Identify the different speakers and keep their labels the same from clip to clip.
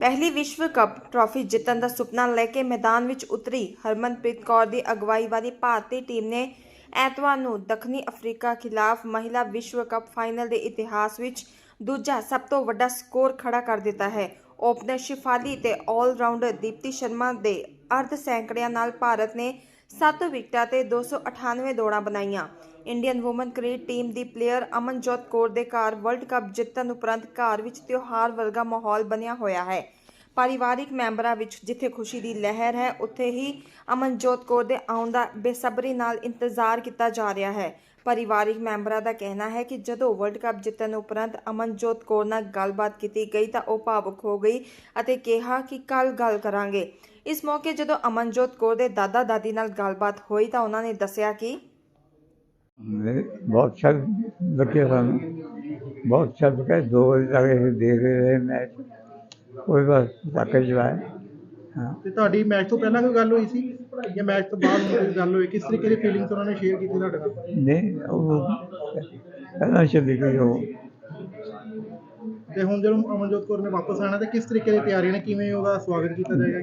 Speaker 1: ਪਹਿਲੀ ਵਿਸ਼ਵ cup trophy ਜਿੱਤਣ ਦਾ ਸੁਪਨਾ ਲੈ ਕੇ ਮੈਦਾਨ ਵਿੱਚ ਉਤਰੀ। ਹਰਮਨਪ੍ਰੀਤ ਕੌਰ ਦੀ ਅਗਵਾਈ ਵਾਲੀ ਭਾਰਤੀ ਟੀਮ ਨੇ ਐਤਵਾਰ ਨੂੰ ਦੱਖਣੀ ਅਫਰੀਕਾ ਖਿਲਾਫ ਮਹਿਲਾ ਵਿਸ਼ਵ ਕੱਪ ਫਾਈਨਲ ਦੇ ਇਤਿਹਾਸ ਵਿੱਚ ਦੂਜਾ ਸਭ ਤੋਂ ਵੱਡਾ ਸਕੋਰ ਖੜਾ ਕਰ ਦਿੱਤਾ ਹੈ। ਓਪਨਰ ਸ਼ਿਫਾਲੀ ਤੇ ਆਲ-ਰਾਊਂਡਰ ਦੀਪਤੀ ਸ਼ਰਮਾ ਦੇ ਅਰਧ ਸੈਂਕੜਿਆਂ ਨਾਲ ਭਾਰਤ ਨੇ 7 ਵਿਕਟਾਂ ਤੇ 298 ਦੌੜਾਂ ਬਣਾਈਆਂ। ਇੰਡੀਅਨ ਵੂਮਨ ਕ੍ਰਿਕਟ ਟੀਮ ਦੀ ਪਲੇਅਰ ਅਮਨਜੋਤ ਕੌਰ ਦੇ ਘਰ ਵਰਲਡ ਕੱਪ ਜਿੱਤਣ ਉਪਰੰਤ ਘਰ ਵਿੱਚ ਤਿਉਹਾਰ ਵਰਗਾ ਮਾਹੌਲ ਬਣਿਆ ਹੋਇਆ ਹੈ। ਪਰਿਵਾਰਿਕ ਮੈਂਬਰਾਂ ਵਿੱਚ ਜਿੱਥੇ ਖੁਸ਼ੀ ਦੀ ਲਹਿਰ ਹੈ, ਉੱਥੇ ਹੀ ਅਮਨਜੋਤ ਕੌਰ ਦੇ ਆਉਣ ਦਾ ਬੇਸਬਰੀ ਨਾਲ ਇੰਤਜ਼ਾਰ ਕੀਤਾ ਜਾ ਰਿਹਾ ਹੈ। ਪਰਿਵਾਰਿਕ ਮੈਂਬਰਾਂ ਦਾ ਕਹਿਣਾ ਹੈ ਕਿ ਜਦੋਂ ਵਰਲਡ ਕੱਪ ਜਿੱਤਣ ਉਪਰੰਤ ਅਮਨਜੋਤ ਕੌਰ ਨਾਲ ਗੱਲਬਾਤ ਕੀਤੀ ਗਈ ਤਾਂ ਉਹ ਭਾਵੁਕ ਹੋ ਗਈ ਅਤੇ ਕਿਹਾ ਕਿ ਕੱਲ ਗੱਲ ਕਰਾਂਗੇ। ਇਸ ਮੌਕੇ ਜਦੋਂ ਅਮਨਜੋਤ ਕੌਰ ਦੇ ਦਾਦਾ ਦਾਦੀ ਨਾਲ ਗੱਲਬਾਤ ਹੋਈ ਤਾਂ ਉਹਨਾਂ ਨੇ ਦੱਸਿਆ ਕਿ
Speaker 2: नहीं, बहुत अच्छा लगे ਸਾਨੂੰ बहुत अच्छा लगा दो बजे तक ਅਸੀਂ देख रहे मैच कोई बस तक जवाए हाँ
Speaker 3: ਤੇ ਤੁਹਾਡੀ ਮੈਚ ਤੋਂ ਪਹਿਲਾਂ ਕੋਈ ਗੱਲ ਹੋਈ ਸੀ ਜਾਂ ਮੈਚ ਤੋਂ ਬਾਅਦ ਕੋਈ ਗੱਲ ਹੋਈ ਕਿਸ ਤਰੀਕੇ ਦੀ ਫੀਲਿੰਗਸ ਉਹਨਾਂ ਨੇ ਸ਼ੇਅਰ ਕੀਤੀ ਤੁਹਾਡੇ ਨਾਲ
Speaker 2: नहीं वो पहला चली गई वो
Speaker 3: ਤੇ ਹੁਣ ਜਦੋਂ ਅਮਨਜੋਤ ਕੌਰ ਨੇ ਵਾਪਸ ਆਣਾ ਤਾਂ ਕਿਸ ਤਰੀਕੇ ਦੀ ਤਿਆਰੀ ਨੇ? ਕਿਵੇਂ ਉਹਦਾ ਸਵਾਗਤ ਕੀਤਾ ਜਾਏਗਾ?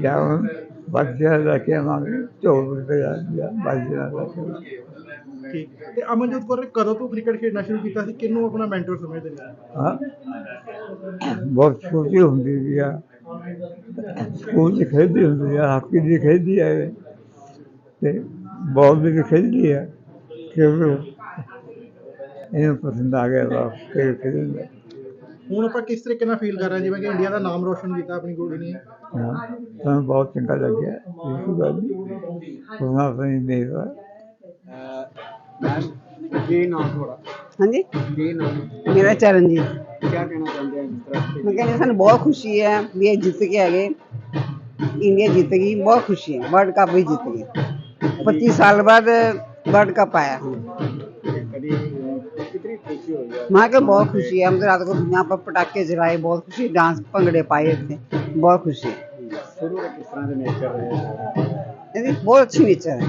Speaker 2: ਕਿਆ ਵਾਜਿਆ ਰੱਖਿਆ ਮੰਗੇ ਚੋਰ ਪਿਆ ਵਾਜਿਆ ਰੱਖਿਆ
Speaker 3: ਠੀਕ। ਤੇ ਅਮਨਜੋਤ ਕੌਰ ਨੇ ਕਦੋਂ ਤੋਂ ਕ੍ਰਿਕਟ ਖੇਡਣਾ ਸ਼ੁਰੂ ਕੀਤਾ ਸੀ? ਕਿੰਨੂੰ ਆਪਣਾ ਮੈਂਟਰ ਸਮਝਦੇ ਨੇ?
Speaker 2: ਹਾਂ? ਬਹੁਤ ਛੋਟੀ ਹੁੰਦੀ ਸੀ ਆ। ਸਕੂਲ ਚ ਖੇਡੀ ਹੁੰਦੀ ਆ ਹਾਕੀ ਦੀ ਖੇਡੀ ਆ ਤੇ ਬਹੁਤ ਵੀ ਖੇਡੀ ਆ। ਕਿ ਇਹਨੂੰ ਪਸੰਦ ਆ ਗਿਆ ਤਾਂ ਫਿਰ ਖੇਡਣ
Speaker 3: ਹੁਣ ਆਪਾਂ ਕਿਸ ਤਰੀਕੇ ਨਾਲ ਫੀਲ ਕਰ ਰਹੇ ਜਿਵੇਂ ਕਿ ਇੰਡੀਆ ਦਾ ਨਾਮ ਰੋਸ਼ਨ ਕੀਤਾ ਆਪਣੀ ਕੁੜੀ ਨੇ।
Speaker 2: ਤਾਂ ਬਹੁਤ ਚੰਗਾ
Speaker 4: ਲੱਗਿਆ ਇਸ ਗੱਲ ਦੀ
Speaker 5: ਸਹੀ ਨਹੀਂ
Speaker 4: ਦਾ ਹਾਂਜੀ?
Speaker 5: ਮੇਰਾ
Speaker 4: ਚਰਨ ਜੀ ਕੀ ਕਹਿਣਾ ਚਾਹੁੰਦੇ ਆ
Speaker 5: ਮੈਂ ਕਹਿੰਦਾ ਸਾਨੂੰ ਬਹੁਤ ਖੁਸ਼ੀ ਹੈ ਵੀ ਇਹ ਜਿੱਤ ਕੇ ਆ ਇੰਡੀਆ ਜਿੱਤ ਗਈ ਬਹੁਤ ਖੁਸ਼ੀ ਹੈ। ਵਰਲਡ ਕੱਪ ਵੀ ਜਿੱਤ ਗਈ 25 ਸਾਲ ਬਾਅਦ ਵਰਲਡ ਕੱਪ
Speaker 4: ਆਇਆ। कितनी खुशी हो गया
Speaker 5: वहाँ के बहुत खुशी है हम तो रात को यहाँ पर पटाखे जलाए बहुत खुशी डांस भंगड़े पाए थे बहुत खुशी है
Speaker 4: शुरू में किस तरह से मैच कर रहे हैं
Speaker 5: ਇਹਦੀ ਬਹੁਤ ਅੱਛੀ नेचर है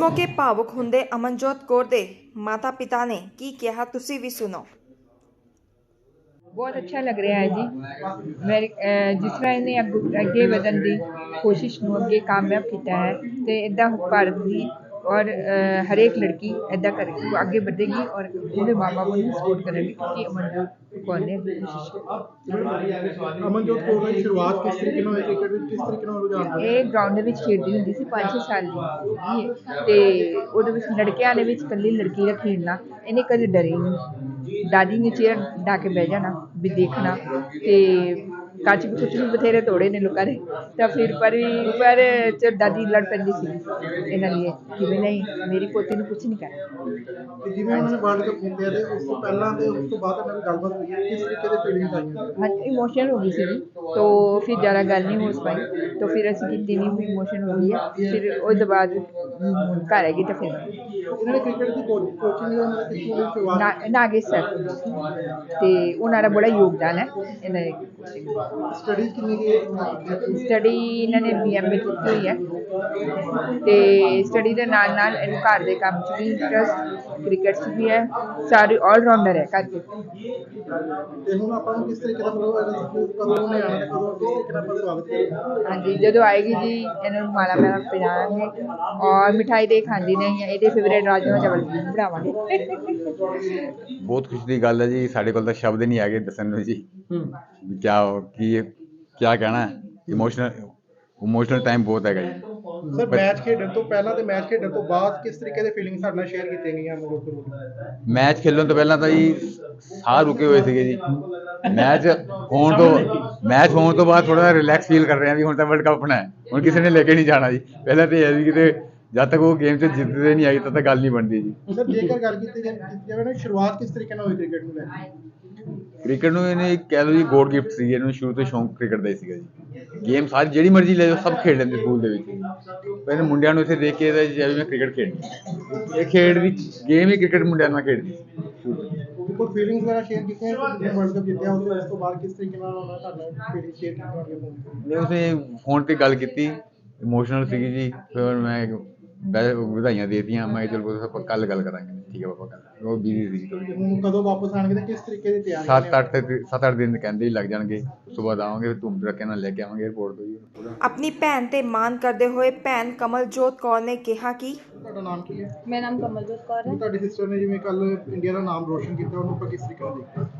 Speaker 1: ਮੌਕੇ ਭਾਵੁਕ ਹੁੰਦੇ ਅਮਨਜੋਤ ਕੌਰ ਦੇ ਮਾਤਾ-ਪਿਤਾ ਨੇ ਕੀ ਕਿਹਾ ਤੁਸੀਂ ਵੀ ਸੁਣੋ
Speaker 6: ਬਹੁਤ ਅੱਛਾ ਲੱਗ ਰਿਹਾ ਹੈ ਜੀ ਮੈਂ ਅਹ, ਜਿਸ ਤਰ੍ਹਾਂ ਇਹਨੇ ਅੱਗ- ਅੱਗੇ ਵਧਣ ਦੀ ਕੋਸ਼ਿਸ਼ ਨੂੰ ਅੱਗੇ ਕਾਮਯਾਬ ਕੀਤਾ ਹੈ ਤੇ ਇਦਾਂ ਭਾਰਤ ਦੀ ਔਰ ਹਰੇਕ ਲੜਕੀ ਇਦਾਂ ਕਰੇਗੀ ਉਹ ਅੱਗੇ ਵਧੇਗੀ ਔਰ ਉਹਦੇ ਮਾਪੇ ਨੂੰ ਸਪੋਰਟ ਕਰਨਗੇ ਕਿਉਂਕਿ ਅਮਨਜੋਤ ਕੌਰ ਨੇ
Speaker 3: ਅਮਨਜੋਤ ਕੌਰ ਦੀ ਸ਼ੁਰੂਆਤ ਕਿਸ ਤਰੀਕੇ ਨਾਲ ਹੋਈ ਕ੍ਰਿਕਟ ਵਿੱਚ ਕਿਸ ਤਰੀਕੇ ਨਾਲ ਰੁਝਾਨ ਹੋਇਆ
Speaker 6: ਇਹ ਗਰਾਊਂਡ ਦੇ ਵਿੱਚ ਖੇਡਦੀ ਹੁੰਦੀ ਸੀ 5-6 ਸਾਲ ਦੀ ਤੇ ਉਹਦੇ ਵਿੱਚ ਲੜਕਿਆਂ ਦੇ ਵਿੱਚ ਇਕੱਲੀ ਲੜਕੀ ਦਾ ਖੇਡਣਾ ਇਹਨੇ ਕਦੇ ਡਰੇ ਨਹੀਂ ਦਾਦੀ ਨੇ ਚੇਅਰ ਡਾ ਕੇ ਬਹਿ ਜਾਣਾ ਵੀ ਦੇਖਣਾ ਤੇ ਕਾਚ ਕੁਛ ਵੀ ਬਥੇਰੇ ਤੋੜੇ ਨੇ ਲੋਕਾਂ ਨੇ। ਤਾਂ ਫਿਰ ਪਰ ਪਰ ਚ ਦਾਦੀ ਲੜ ਪੈਂਦੀ ਸੀ ਇਹਨਾਂ ਲਈ ਕਿ ਵੀ ਨਹੀਂ ਮੇਰੀ ਪੋਤੀ ਨੂੰ ਕੁਛ ਨਹੀਂ ਕਰਨਾ
Speaker 3: ਤੇ ਜਿਵੇਂ ਉਹਨਾਂ ਨੇ ਵਰਲਡ ਕੱਪ ਜਿੱਤਿਆ ਤੇ ਉਸ ਤੋਂ ਪਹਿਲਾਂ ਤੇ ਉਸ ਤੋਂ ਬਾਅਦ ਮੇਰੀ ਗੱਲਬਾਤ ਹੋਈ ਹੈ, ਕਿਸ ਤਰੀਕੇ ਦੇ ਫੀਲਿੰਗ ਆਈਆਂ
Speaker 6: ਹਾਂ ਇਮੋਸ਼ਨਲ ਹੋ ਗਈ ਸੀ। ਤੋ ਫਿਰ ਜ਼ਿਆਦਾ ਗੱਲ ਨਹੀਂ ਹੋ ਸਕਾਈ। ਤੋ ਫਿਰ ਅਸੀਂ ਕੀਤੀ ਨਹੀਂ ਵੀ ਇਮੋਸ਼ਨ ਹੋ ਗਈ ਹੈ ਫਿਰ ਉਹ ਤੋਂ ਬਾਅਦ ਹੁਣ ਘਰ ਹੈਗੀ ਤਾਂ ਫਿਰ।
Speaker 3: ਇਹਨਾਂ ਨੇ ਕ੍ਰਿਕਟ ਦੀ ਕੋਚਿੰਗ ਇਹਨਾਂ ਨੇ ਕਿਸ ਨੂੰ ਸ਼ੁਰੂਆਤ
Speaker 6: ਨਾ- ਨਾਗੇਸ਼ ਸਰ। ਤੇ ਉਹਨਾਂ ਦਾ ਬੜਾ ਯੋਗਦਾਨ ਹੈ ਇਹਨਾਂ ਦੇ coaching ਦਾ।
Speaker 3: ਸਟੱਡੀ ਕਿੰਨੀ ਕੀ
Speaker 6: ਸਟੱਡੀ ਇਹਨਾਂ ਨੇ ਬੀਐਮਏ ਕੀਤੀ ਹੋਈ ਹੈ। ਤੇ ਸਟੱਡੀ ਦੇ ਨਾਲ ਨਾਲ ਇਹਨੂੰ ਘਰ ਦੇ ਕੰਮ 'ਚ ਵੀ ਇੰਟਰਸਟ ਕ੍ਰਿਕਟ 'ਚ ਵੀ ਹੈ। ਸਾਰੇ ਆਲ ਰਾਊਂਡਰ ਹੈ ਘਰ ਦੇ।
Speaker 3: ਤੇ ਹੁਣ ਆਪਾਂ ਨੂੰ ਕਿਸ ਤਰੀਕੇ ਦਾ ਮਤਲਬ ਕਦੋਂ ਉਹਨੇ ਆਣਾ ਤੇ ਕਦੋਂ ਕਿਸ ਤਰੀਕੇ ਨਾਲ ਆਪਾਂ ਸਵਾਗਤ ਕਰਾਂਗੇ
Speaker 6: ਹਾਂਜੀ ਜਦੋਂ ਆਏਗੀ ਜੀ ਇਹਨਾਂ ਨੂੰ ਮਾਲਾ ਮਾਲਾ ਪਿਲਾਵਾਂਗੇ ਔਰ ਮਿਠਾਈ ਦੇ ਖਾਂਦੀ ਨਹੀਂ ਹੈ ਇਹਦੇ ਫੇਵਰੇਟ ਰਾਜਮਾ ਚਾਵਲ ਬਣਾਵਾਂਗੇ।
Speaker 7: ਬਹੁਤ ਖੁਸ਼ੀ ਦੀ ਗੱਲ ਹੈ ਜੀ ਸਾਡੇ ਕੋਲ ਤਾਂ ਸ਼ਬਦ ਨਹੀਂ ਹੈਗੇ ਦੱਸਣ ਨੂੰ ਜੀ। ਵੀ ਕਿਆ ਕੀ ਕਿਆ ਕਹਿਣਾ ਹੈ? ਇਮੋਸ਼ਨਲ ਇਮੋਸ਼ਨਲ ਟਾਈਮ ਬਹੁਤ ਹੈਗਾ ਜੀ।
Speaker 3: ਸਰ ਮੈਚ ਖੇਡਣ ਤੋਂ ਪਹਿਲਾਂ ਤੇ ਮੈਚ ਖੇਡਣ ਤੋਂ ਬਾਅਦ ਕਿਸ ਤਰੀਕੇ ਦੇ ਫੀਲਿੰਗਸ ਸਾਡੇ ਨਾਲ ਸ਼ੇਅਰ ਕੀਤੀਆਂ ਗਈਆਂ ਕੌਰ ਵੱਲੋਂ
Speaker 7: ਮੈਚ ਖੇਲਣ ਤੋਂ ਪਹਿਲਾਂ ਤਾਂ ਜੀ ਸਾਹ ਰੁਕੇ ਹੋਏ ਸੀਗੇ ਜੀ। ਮੈਚ ਹੋਣ ਤੋਂ ਮੈਚ ਹੋਣ ਤੋਂ ਬਾਅਦ ਥੋੜਾ ਰਿਲੈਕਸ ਫੀਲ ਕਰ ਰਹੇ ਹਾਂ ਵੀ ਹੁਣ ਤਾਂ ਵਰਲਡ ਕੱਪ ਆਪਣਾ ਹੈ। ਹੁਣ ਕਿਸੇ ਨੇ ਲੈ ਕੇ ਨਹੀਂ ਜਾਣਾ ਜੀ। ਪਹਿਲਾਂ ਤੇ ਇਹ ਸੀ ਕਿਤੇ ਜਦ ਤੱਕ ਉਹ ਗੇਮ 'ਚ ਜਿੱਤਦੇ ਨਹੀਂ ਆਈ ਤਦ ਤੱਕ ਗੱਲ ਨਹੀਂ ਬਣਦੀ ਜੀ।
Speaker 3: ਸਰ ਜੇਕਰ ਗੱਲ ਕੀਤੀ ਜਾਵੇ ਕੀਤੀ ਨਾ ਸ਼ੁਰੂਆਤ ਕਿਸ ਤਰੀਕੇ ਨਾਲ ਹੋਈ ਕ੍ਰਿਕਟ ਨੂੰ ਲੈ ਕੇ?
Speaker 7: ਕ੍ਰਿਕਟ ਨੂੰ ਇਹਨੇ ਕਹਿ ਲਓ ਜੀ ਗੋਡ ਗਿਫਟ ਸੀ। ਇਹਨੂੰ ਸ਼ੁਰੂ ਤੋਂ ਸ਼ੌਂਕ ਕ੍ਰਿਕਟ ਦਾ ਹੀ ਸੀਗਾ ਜੀ। ਗੇਮ ਸਾਰੀ ਜਿਹੜੀ ਮਰਜ਼ੀ ਲੈ ਜਾਓ ਸਭ ਖੇਡ ਲੈਂਦੇ ਸਕੂਲ ਦੇ ਵਿੱਚ। ਇਹਨੇ ਮੁੰਡਿਆਂ ਨੂੰ ਇੱਥੇ ਦੇਖ ਕੇ ਇਹਦਾ ਜਿਵੇਂ ਮੈਂ ਕ੍ਰਿਕਟ ਖੇਡਣੀ ਇਹ ਖੇਡ ਦੀ ਗੇਮ ਹੀ ਕ੍ਰਿਕਟ ਮੁੰਡਿਆਂ ਨਾਲ ਖੇਡਦੀ
Speaker 3: ਕੋਈ ਫੀਲਿੰਗਸ ਵਗੈਰਾ ਸ਼ੇਅਰ ਕੀਤੀਆਂ ਜਿਵੇਂ ਵਰਲਡ ਕੱਪ ਜਿੱਤਿਆ ਉਸ ਤੋਂ ਬਾਅਦ ਕਿਸ ਤਰੀਕੇ ਨਾਲ ਉਹਨਾਂ ਤੁਹਾਡੇ ਫੀਲਿੰਗ ਸ਼ੇਅਰ ਕੀਤੀਆਂ ਹੋਣਗੀਆਂ phone ਤੇ?
Speaker 7: ਮੈਂ ਉਸੇ ਫੋਨ ਤੇ ਗੱਲ ਕੀਤੀ। ਇਮੋਸ਼ਨਲ ਸੀਗੀ ਜੀ। ਫਿਰ ਮੈਂ ਵੈ- ਵਧਾਈਆਂ ਦੇ ਦਿੱਤੀਆਂ ਮੈਂ ਕਿਹਾ ਚਲੋ ਆਪਾਂ ਕੱਲ ਗੱਲ ਕਰਾਂਗੇ। ਠੀਕ ਹੈ ਪਾਪਾ ਕੱਲ ਉਹ ਬਿਜ਼ੀ ਸੀ ਥੋੜੀ
Speaker 3: ਹੁਣ ਕਦੋਂ ਵਾਪਸ ਆਣਗੇ ਤੇ ਕਿਸ ਤਰੀਕੇ ਦੀ ਤਿਆਰੀ
Speaker 7: ਸੱਤ ਅੱਠ ਤੇ ਸੱਤ ਅੱਠ ਦਿਨ ਕਹਿੰਦੇ ਹੀ ਲੱਗ ਜਾਣਗੇ। ਸਵੇਰ ਆਵਾਂਗੇ ਫਿਰ ਧੂਮ ਧੜਕੇ ਨਾਲ ਲੈ ਕੇ ਆਵਾਂਗੇ 에어ਪੋਰਟ ਤੋਂ ਜੀ।
Speaker 1: ਆਪਣੀ ਭੈਣ ਤੇ ਮਾਣ ਕਰਦੇ ਹੋਏ ਭੈਣ ਕਮਲਜੋਤ ਕੌਰ ਨੇ ਕਿਹਾ ਕਿ
Speaker 3: ਤੁਹਾਡਾ ਨਾਮ ਕੀ ਹੈ?
Speaker 6: ਮੇਰਾ ਨਾਮ ਕਮਲਜੋਤ ਕੌਰ ਹੈ।
Speaker 3: ਤੁਹਾਡੀ ਸਿਸਟਰ ਨੇ ਜਿਵੇਂ ਕੱਲ ਇੰਡੀਆ ਦਾ ਨਾਮ ਰੋਸ਼ਨ ਕੀਤਾ ਉਹਨੂੰ ਆਪਾਂ ਕਿਸ ਤਰੀਕੇ ਨਾਲ ਦੇਖਦੇ ਹਾਂ?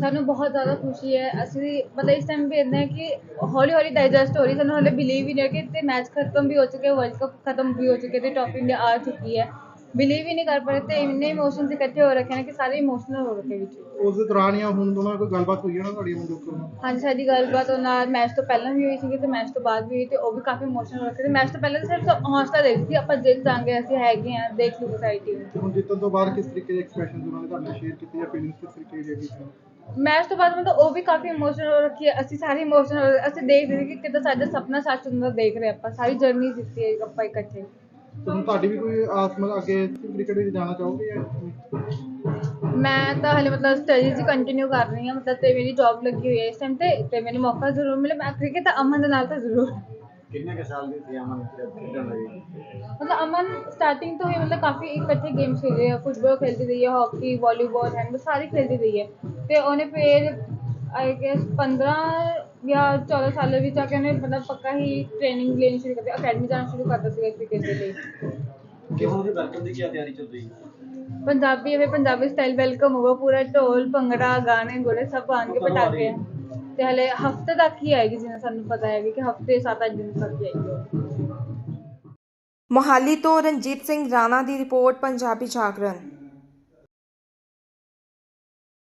Speaker 8: ਸਾਨੂੰ ਬਹੁਤ ਜ਼ਿਆਦਾ ਖੁਸ਼ੀ ਹੈ। ਅਸੀਂ ਮਤਲਬ ਇਸ ਟਾਈਮ ਵੀ ਇਦਾਂ ਹੈ ਕਿ ਹੌਲੀ ਹੌਲੀ ਡਾਈਜੈਸਟ ਹੋ ਰਹੀ ਸਾਨੂੰ ਹਲੇ ਬਿਲੀਵ ਹੀ ਨਹੀਂ ਹੈ ਕਿ ਤੇ ਮੈਚ ਖਤਮ ਵੀ ਹੋ ਚੁੱਕੇ ਵਰਲਡ ਕੱਪ ਖਤਮ ਵੀ ਹੋ ਚੁੱਕੇ ਤੇ ਟੌਪ ਇੰਡੀਆ ਆ ਚੁੱਕੀ ਹੈ। ਬਿਲੀਵ ਹੀ ਨਹੀਂ ਕਰ ਪਾ ਰਹੇ ਤੇ ਇੰਨੇ ਇਮੋਸ਼ਨਸ ਇਕੱਠੇ ਹੋ ਰੱਖੇ ਨੇ ਕਿ ਸਾਰੇ ਇਮੋਸ਼ਨਲ ਹੋ ਰੱਖੇ ਵਿੱਚ।
Speaker 3: ਉਸ ਦੇ ਦੌਰਾਨ ਜਾਂ ਹੁਣ ਦੋਨਾਂ ਕੋਈ ਗੱਲਬਾਤ ਹੋਈ ਹੈ ਨਾ ਤੁਹਾਡੀ ਮਨਜੋਤ ਨਾਲ?
Speaker 8: ਹਾਂਜੀ ਸਾਡੀ ਗੱਲਬਾਤ ਉਹਨਾਂ ਨਾਲ ਮੈਚ ਤੋਂ ਪਹਿਲਾਂ ਵੀ ਹੋਈ ਸੀਗੀ ਤੇ ਮੈਚ ਤੋਂ ਬਾਅਦ ਵੀ ਹੋਈ ਤੇ ਉਹ ਵੀ ਕਾਫੀ ਇਮੋਸ਼ਨਲ ਰੱਖੇ ਤੇ ਮੈਚ ਤੋਂ ਪਹਿਲਾਂ ਤਾਂ ਸਿਰਫ ਹੌਸਲਾ ਦੇ ਰਹੀ ਸੀ ਆਪਾਂ ਜਿੱਤ ਜਾਾਂਗੇ ਅਸੀਂ ਹੈਗੇ ਆ ਦੇਖ ਲਓ
Speaker 3: ਤੇ ਹੁਣ ਜਿੱਤਣ ਤੋਂ ਬਾਅਦ ਕਿਸ ਤਰੀਕੇ ਦੇ ਐਕਸਪ੍ਰੈਸ਼ਨਸ ਉਹਨਾਂ ਨੇ ਤੁਹਾਡੇ ਸ਼ੇਅਰ ਕੀਤੇ ਜਾਂ ਫੀਲਿੰਗਸ ਕਿਸ ਤਰੀਕੇ ਦੀ ਹੈਗੀ
Speaker 8: ਮੈਚ ਤੋਂ ਬਾਅਦ ਮਤਲਬ ਉਹ ਵੀ ਕਾਫੀ ਇਮੋਸ਼ਨਲ ਹੋ ਰੱਖੀ ਹੈ ਅਸੀਂ ਸਾਰੇ ਇਮੋਸ਼ਨਲ ਅਸੀਂ ਦੇਖ ਰਹੇ ਸੀ ਕਿ ਕਿੱਦਾਂ ਸਾਡਾ ਸੁਪਨਾ ਸੱਚ ਹੁੰਦਾ ਦੇਖ ਰਹੇ ਆਪਾਂ ਸਾਰੀ ਜਰਨੀ ਦਿੱਤੀ ਹੈ ਆਪਾਂ ਇਕੱਠੇ।
Speaker 3: ਤੇ ਹੁਣ ਤੁਹਾਡੀ ਵੀ ਕੋਈ ਆਸ ਮਤਲਬ ਅੱਗੇ ਕ੍ਰਿਕਟ ਵਿੱਚ ਜਾਣਾ ਚਾਹੋਗੇ ਜਾਂ
Speaker 8: ਮੈਂ ਤਾਂ ਹਲੇ ਮਤਲਬ ਸਟੱਡੀਜ਼ ਹੀ ਕੰਟੀਨਿਊ ਕਰ ਰਹੀ ਹਾਂ ਮਤਲਬ ਤੇ ਮੇਰੀ ਜੌਬ ਲੱਗੀ ਹੋਈ ਹੈ ਇਸ ਟਾਈਮ ਤੇ ਤੇ ਮੈਨੂੰ ਮੌਕਾ ਜ਼ਰੂਰ ਮਿਲੇ ਮੈਂ ਕ੍ਰਿਕਟ ਤਾਂ ਅਮਨ ਦੇ ਨਾਲ ਤਾਂ ਜ਼ਰੂਰ।
Speaker 4: ਕਿੰਨੇ ਕੁ ਸਾਲ ਦੀ ਸੀ ਅਮਨ ਜਦ ਖੇਡਣ ਲੱਗੀ
Speaker 8: ਮਤਲਬ ਅਮਨ ਸਟਾਰਟਿੰਗ ਤੋਂ ਹੀ ਮਤਲਬ ਕਾਫੀ ਇਕੱਠੇ ਗੇਮਸ ਖੇਡੇ ਹੈ ਫੁੱਟਬਾਲ ਖੇਡਦੀ ਰਹੀ ਹੈ ਹਾਕੀ ਵਾਲੀਬਾਲ ਹੈਂਡਬਾਲ ਸਾਰੀ ਖੇਡਦੀ ਰਹੀ ਹੈ। ਤੇ ਉਹਨੇ ਫਿਰ ਆਈ ਗੈਸ 15 ਜਾਂ 14 ਸਾਲ ਵਿੱਚ ਆ ਕੇ ਉਹਨੇ ਮਤਲਬ ਪੱਕਾ ਹੀ ਟ੍ਰੇਨਿੰਗ ਲੈਣੀ ਸ਼ੁਰੂ ਕਰ ਦਿੱਤੀ ਅਕੈਡਮੀ ਜਾਣਾ ਸ਼ੁਰੂ ਕਰ ਦਿੱਤਾ ਸੀਗਾ ਕ੍ਰਿਕਟ ਦੇ ਲਈ।
Speaker 9: ਕਿਹੋ ਜਿਹੇ ਵੈਲਕਮ ਦੀ ਕੀ ਤਿਆਰੀ ਚੱਲ ਰਹੀ? ਹੈ
Speaker 8: ਪੰਜਾਬੀ ਐਵੇਂ ਪੰਜਾਬੀ ਸਟਾਈਲ ਵੈਲਕਮ ਹੋਗਾ ਪੂਰਾ ਢੋਲ ਭੰਗੜਾ ਗਾਣੇ ਗੋਲੇ ਸਭ ਆਣਗੇ ਪਟਾਕੇ। ਤੇ ਹਲੇ ਹਫ਼ਤੇ ਤੱਕ ਹੀ ਆਏਗੀ ਜਿਵੇਂ ਸਾਨੂੰ ਪਤਾ ਹੈ ਕਿ ਹਫ਼ਤੇ 7-8 ਦਿਨ ਤੱਕ ਹੀ
Speaker 1: ਮੋਹਾਲੀ ਤੋਂ ਰਣਜੀਤ ਸਿੰਘ ਰਾਣਾ ਦੀ ਰਿਪੋਰਟ, ਪੰਜਾਬੀ ਜਾਗਰਣ।